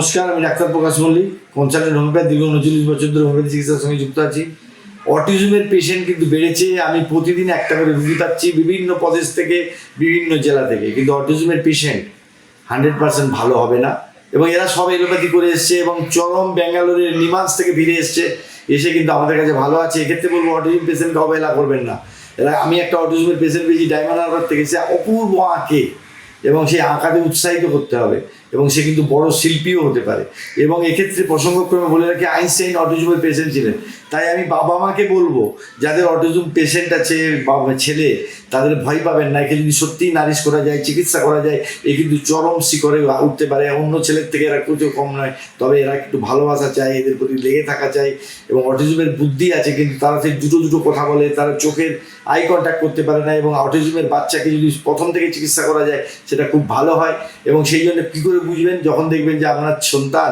নমস্কার, আমি doctor Prakash Mallick. Consultant homeopath দীর্ঘ উনচল্লিশ বছর ধরে হোমিওপ্যাথি চিকিৎসার সঙ্গে যুক্ত আছি। অটিজমের পেশেন্ট কিন্তু বেড়েছে। আমি প্রতিদিন একটা করে রুগী পাচ্ছি বিভিন্ন প্রদেশ থেকে, বিভিন্ন জেলা থেকে। কিন্তু অটিজমের পেশেন্ট হান্ড্রেড পার্সেন্ট ভালো হবে না। এবং এরা সব এলোপ্যাথি করে এসছে এবং চরম ব্যাঙ্গালোরের নিমান্স থেকে ফিরে এসছে। এসে কিন্তু আমাদের কাছে ভালো আছে। এক্ষেত্রে বলব অটিজম পেশেন্টকে অবহেলা করবেন না। এরা, আমি একটা অটিজমের পেশেন্ট পেয়েছি, ডায়মন্ড হারবার থেকে। সে অপূর্ব আঁকে এবং সেই আঁকাতে উৎসাহিত করতে হবে। এবং সে কিন্তু বড় শিল্পীও হতে পারে। এবং এক্ষেত্রে প্রসঙ্গক্রমে বলে রাখি, আইনস্টাইন অটিজমের পেশেন্ট ছিলেন। তাই আমি বাবা মাকে বলব, যাদের অটিজম পেশেন্ট আছে ছেলে, তাদের ভয় পাবেন না। একে যদি সত্যিই নারিশ করা যায়, চিকিৎসা করা যায়, এ কিন্তু চরম শিখরে উঠতে পারে। অন্য ছেলের থেকে এরা কিছু কম নয়, তবে এরা একটু ভালোবাসা চায়, এদের প্রতি লেগে থাকা চাই এবং অটিজমের বুদ্ধি আছে, কিন্তু তারা সেই দুটো দুটো কথা বলে, তারা চোখের আই কন্ট্যাক্ট করতে পারে না এবং অটিজমের বাচ্চাকে যদি প্রথম থেকে চিকিৎসা করা যায়, সেটা খুব ভালো হয়। এবং সেই জন্য কী করে বুঝবেন, যখন দেখবেন যে আপনার সন্তান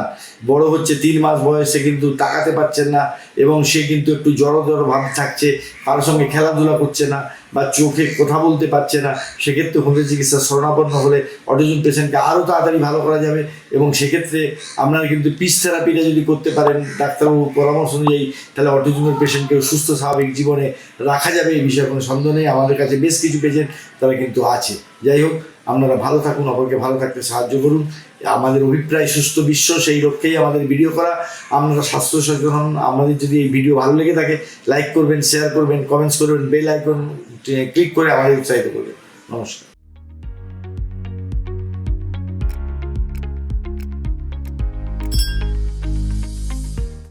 বড় হচ্ছে, তিন মাস বয়সে কিন্তু তাকাতে পারছেন না এবং সে কিন্তু একটু জড়ো জড়ো ভাব থাকছে, কারোর সঙ্গে খেলাধুলা করছে না বা চোখে কথা বলতে পারছে না, সেক্ষেত্রে হোমিও চিকিৎসা শরণাপন্ন হলে অটিজম পেশেন্টকে আরও তাড়াতাড়ি ভালো করা যাবে এবং সেক্ষেত্রে আপনারা কিন্তু পিস থেরাপিটা যদি করতে পারেন, ডাক্তারবাবুর পরামর্শ অনুযায়ী তাহলে অটিজমের পেশেন্টকে সুস্থ, স্বাভাবিক জীবনে রাখা যাবে, এই বিষয়ে কোনো সন্দেহ নেই। আমাদের কাছে বেশ কিছু পেশেন্ট তারা কিন্তু আছে। যাই হোক আপনারা ভালো থাকুন, অপরকে ভালো থাকতে সাহায্য করুন। আমাদের অভিপ্রায় সুস্থ বিশ্ব, সেই লক্ষ্যেই আমাদের ভিডিও করা। আপনারা স্বাস্থ্য সচেতন আমাদের যদি এই ভিডিও ভালো লেগে থাকে লাইক করবেন শেয়ার করবেন কমেন্টস করবেন বেল আইকন ক্লিক করে আমাদের উৎসাহিত করবেন। নমস্কার।